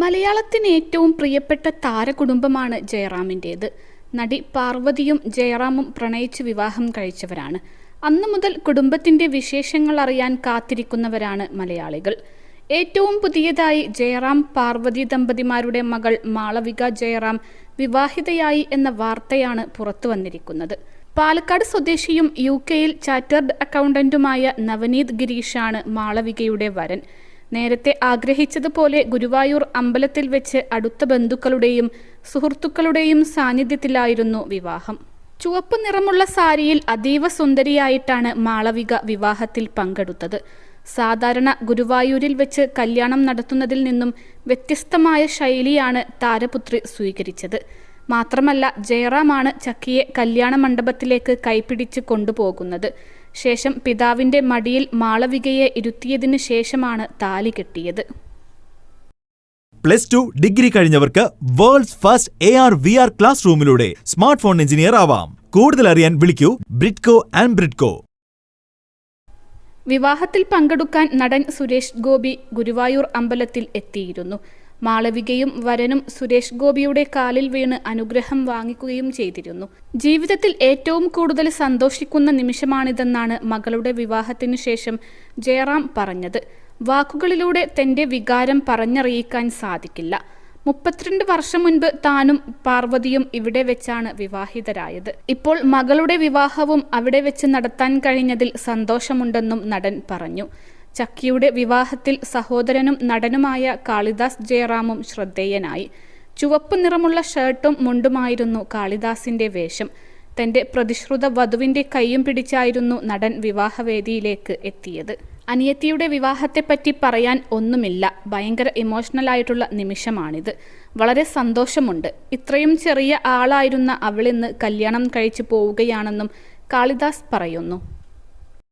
മലയാളത്തിന് ഏറ്റവും പ്രിയപ്പെട്ട താരകുടുംബമാണ് ജയറാമിന്റേത്. നടി പാർവതിയും ജയറാമും പ്രണയിച്ച് വിവാഹം കഴിച്ചവരാണ്. അന്നു മുതൽ കുടുംബത്തിന്റെ വിശേഷങ്ങൾ അറിയാൻ കാത്തിരിക്കുന്നവരാണ് മലയാളികൾ. ഏറ്റവും പുതിയതായി ജയറാം പാർവതി ദമ്പതിമാരുടെ മകൾ മാളവിക ജയറാം വിവാഹിതയായി എന്ന വാർത്തയാണ് പുറത്തു വന്നിരിക്കുന്നത്. പാലക്കാട് സ്വദേശിയും യു കെയിൽ ചാർട്ടേഡ് അക്കൗണ്ടന്റുമായ നവനീത് ഗിരീഷാണ് മാളവികയുടെ വരൻ. നേരത്തെ ആഗ്രഹിച്ചതുപോലെ ഗുരുവായൂർ അമ്പലത്തിൽ വെച്ച് അടുത്ത ബന്ധുക്കളുടെയും സുഹൃത്തുക്കളുടെയും സാന്നിധ്യത്തിലായിരുന്നു വിവാഹം. ചുവപ്പ് നിറമുള്ള സാരിയിൽ അതീവ സുന്ദരിയായിട്ടാണ് മാളവിക വിവാഹത്തിൽ പങ്കെടുത്തത്. സാധാരണ ഗുരുവായൂരിൽ വെച്ച് കല്യാണം നടത്തുന്നതിൽ നിന്നും വ്യത്യസ്തമായ ശൈലിയാണ് താരപുത്രി സ്വീകരിച്ചത്. മാത്രമല്ല ജയറാമാണ് ചക്കിയെ കല്യാണ മണ്ഡപത്തിലേക്ക് കൈപിടിച്ച് കൊണ്ടുപോകുന്നത്. ശേഷം പിതാവിന്റെ മടിയിൽ മാളവികയെ ഇരുത്തിയതിന് ശേഷമാണ് താലി കെട്ടിയത്. Plus two degree കഴിഞ്ഞവർക്ക് world first A R V R class റൂമിലൂടെ smart phone engineer ആവാം. കൂടുതൽ അറിയാൻ വിളിക്കൂ ബ്രിഡ്കോ ആൻഡ് ബ്രിഡ്കോ. വിവാഹത്തിൽ പങ്കെടുക്കാൻ നടൻ സുരേഷ് ഗോപി ഗുരുവായൂർ അമ്പലത്തിൽ എത്തിയിരുന്നു. മാളവികയും വരനും സുരേഷ് ഗോപിയുടെ കാലിൽ വീണ് അനുഗ്രഹം വാങ്ങിക്കുകയും ചെയ്തിരുന്നു. ജീവിതത്തിൽ ഏറ്റവും കൂടുതൽ സന്തോഷിക്കുന്ന നിമിഷമാണിതെന്നാണ് മകളുടെ വിവാഹത്തിനു ശേഷം ജയറാം പറഞ്ഞത്. വാക്കുകളിലൂടെ തന്റെ വികാരം പറഞ്ഞറിയിക്കാൻ സാധിക്കില്ല. മുപ്പത്തിരണ്ട് വർഷം മുൻപ് താനും പാർവതിയും ഇവിടെ വെച്ചാണ് വിവാഹിതരായത്. ഇപ്പോൾ മകളുടെ വിവാഹവും അവിടെ വെച്ച് നടത്താൻ കഴിഞ്ഞതിൽ സന്തോഷമുണ്ടെന്നും നടൻ പറഞ്ഞു. ചക്കിയുടെ വിവാഹത്തിൽ സഹോദരനും നടനുമായ കാളിദാസ് ജയറാമും ശ്രദ്ധേയനായി. ചുവപ്പ് നിറമുള്ള ഷർട്ടും മുണ്ടുമായിരുന്നു കാളിദാസിന്റെ വേഷം. തന്റെ പ്രതിശ്രുത വധുവിന്റെ കൈയും പിടിച്ചായിരുന്നു നടൻ വിവാഹവേദിയിലേക്ക് എത്തിയത്. അനിയത്തിയുടെ വിവാഹത്തെപ്പറ്റി പറയാൻ ഒന്നുമില്ല. ഭയങ്കര ഇമോഷണൽ ആയിട്ടുള്ള നിമിഷമാണിത്. വളരെ സന്തോഷമുണ്ട്. ഇത്രയും ചെറിയ ആളായിരുന്ന അവളിന്ന് കല്യാണം കഴിച്ചു പോവുകയാണെന്നും കാളിദാസ് പറയുന്നു.